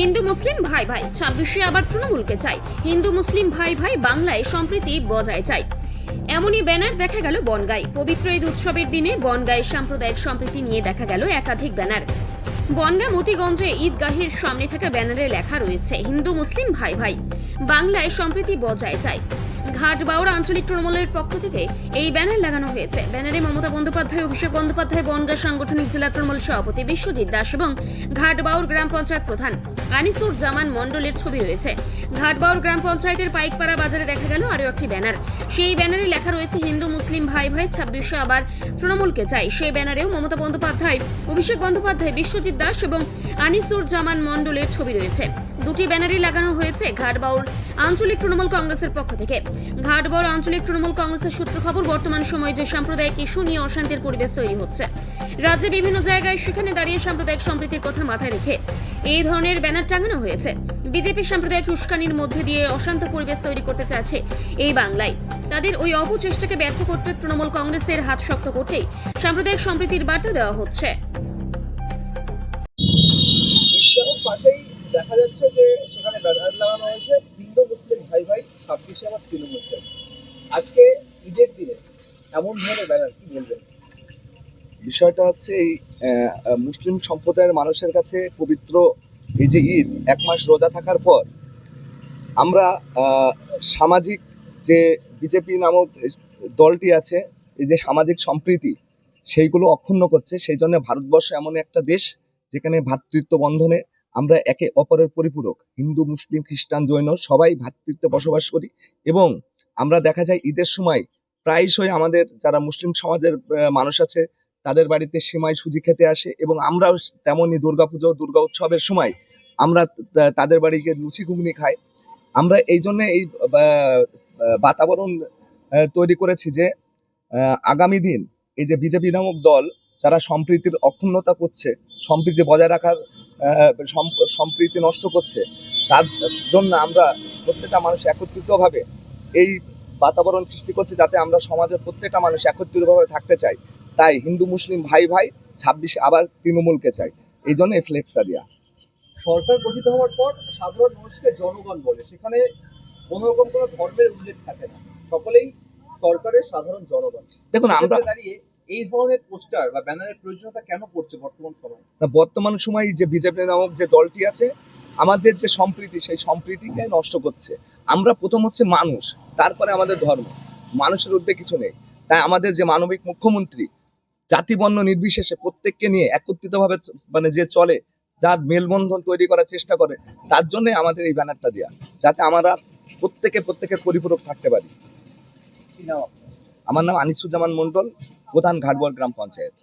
হিন্দু মুসলিম ভাই ভাই, ছাব্বিশে আবার তৃণমূলকে চাই। হিন্দু মুসলিম ভাই ভাই বাংলায় সম্প্রীতি বজায় চাই। এমনই ব্যানার দেখা গেল বনগাই পবিত্র ঈদ উৎসবের দিনে বনগাই সাম্প্রদায়িক সম্প্রীতি নিয়ে দেখা গেল একাধিক ব্যানার। বনগা মতিগঞ্জে ঈদগাহের সামনে থাকা ব্যানারে লেখা রয়েছে, হিন্দু মুসলিম ভাই ভাই বাংলায় সম্প্রীতি বজায় চাই। ঘাটবাউড় আঞ্চলিক তৃণমূলের পক্ষ থেকে এই ব্যানার লাগানো হয়েছে। ব্যানারে মমতা বন্দ্যোপাধ্যায়, অভিষেক বন্দ্যোপাধ্যায়, বনগা সাংগঠনিক জেলা তৃণমূল সভাপতি বিশ্বজিৎ দাস এবং ঘাটবাউর গ্রাম পঞ্চায়েত প্রধান আনিসুর জামান মন্ডলের ছবি রয়েছে। ঘাটবাউর গ্রাম পঞ্চায়েতের পাইকপাড়া বাজারে দেখা গেল আরও একটি ব্যানার। সেই ব্যানারে লেখা রয়েছে, হিন্দু, মুসলিম ভাই ভাই ছাব্বিশে আবার তৃণমূলকে চাই। সেই ব্যানারেও মমতা বন্দ্যোপাধ্যায়, অভিষেক বন্দ্যোপাধ্যায়, বিশ্বজিৎ দাস এবং আনিসুর জামান মন্ডলের ছবি রয়েছে। দুটি ব্যানারই লাগানো হয়েছে ঘাটবাউর আঞ্চলিক তৃণমূল কংগ্রেসের পক্ষ থেকে। ঘাটবাউর আঞ্চলিক তৃণমূল কংগ্রেসের সূত্র খবর, বর্তমান সময়ে যে সাম্প্রদায়িক ইস্যু নিয়ে অশান্তির পরিবেশ তৈরি হচ্ছে। রাজ্যে বিভিন্ন জায়গায় সেখানে দাঁড়িয়ে সাম্প্রদায়িক সম্প্রীতির কথা মাথায় রেখে এই ধরনের ব্যানার টাঙানো হয়েছে। বিজেপি সাম্প্রদায়িক উস্কানির মধ্যে দিয়ে অশান্ত পরিবেশ তৈরি করতে চাইছে এই বাংলায়। তাদের ওই অপচেষ্টাকে ব্যর্থ করতে তৃণমূল কংগ্রেসের হাত শক্ত করতেই সাম্প্রদায়িক সম্প্রীতির বার্তা দেওয়া হচ্ছে। দেখা যাচ্ছে যে সেখানে ব্যানার লাগানো হয়েছে, হিন্দু, মুসলিম, ভাই ভাই, ছাব্বিশে আমার তৃণমূল। আজকে ঈদের দিনে এমন ধরনের ব্যানার কি বলবেন বিষয়টা হচ্ছে এই মুসলিম সম্প্রদায়ের মানুষের কাছে পবিত্র এই যে ঈদ, এক মাস রোজা থাকার পর আমরা সামাজিক যে বিজেপি নামক দলটি আছে, এই যে সামাজিক সম্প্রীতি, সেইগুলো অক্ষুণ্ণ করছে সেই জন্য ভারতবর্ষ এমন একটা দেশ যেখানে ভ্রাতৃত্ব বন্ধনে আমরা একে অপরের পরিপূরক, হিন্দু, মুসলিম, খ্রিস্টান, জৈন সবাই ভ্রাতৃত্বে বসবাস করি এবং আমরা দেখা যায় ঈদের সময় প্রায়শই আমাদের যারা মুসলিম সমাজের মানুষ আছে তাদের বাড়িতে সেমাই, সুজি খেতে আসে এবং আমরাও তেমনই দুর্গাপুজো, দুর্গা উৎসবের সময় আমরা তাদের বাড়ি গিয়ে লুচি, ঘুগনি খাই। আমরা এই জন্য এই বাতাবরণ তৈরি করেছি যে আগামী দিন এই যে বিজেপি নামক দল যারা সম্প্রীতির অক্ষুণ্ণতা করছে, সম্প্রীতি বজায় রাখার সম্প্রীতি নষ্ট করছে। তার জন্য আমরা প্রত্যেকটা মানুষ একত্রিতভাবে এই বাতাবরণ সৃষ্টি করছে যাতে আমরা সমাজের প্রত্যেকটা মানুষ একত্রিতভাবে থাকতে চাই। তাই হিন্দু মুসলিম ভাই ভাই ছাব্বিশে আবার তৃণমূলকে চাই। এই জন্য এই ফ্লেক্সটা দেওয়া সরকার গঠিত হওয়ার পর সাধারণ মানুষকে জনগণ বলে। সেখানে কোনো রকম কোনো ধর্মের উল্লেখ থাকে না। সকলেই সরকারের সাধারণ জনগণ। দেখুন আমরা দাঁড়িয়ে এই ধরনের পোস্টার বা ব্যানারের প্রয়োজনীয়তা কেন পড়ছে বর্তমান সময়ে? না, বর্তমান সময় যে বিজেপি নামক যে দলটি আছে আমাদের যে সম্প্রীতি সেই সম্প্রীতিকে নষ্ট করছে। আমরা প্রথম হচ্ছে মানুষ তারপরে আমাদের ধর্ম। মানুষের ঊর্ধ্বে কিছু নেই। তাই আমাদের যে মানবিক মুখ্যমন্ত্রী জাতি বর্ণ নির্বিশেষে প্রত্যেককে নিয়ে একত্রিতভাবে চ- মানে যে চলে যার মেলবন্ধন তৈরি করার চেষ্টা করে তার জন্য আমাদের এই ব্যানারটা দেওয়া যাতে আমরা প্রত্যেকে প্রত্যেকের পরিপূরক থাকতে পারি? আমার নাম আনিসুজ্জামান মন্ডল প্রধান ঘাটবর গ্রাম পঞ্চায়েত।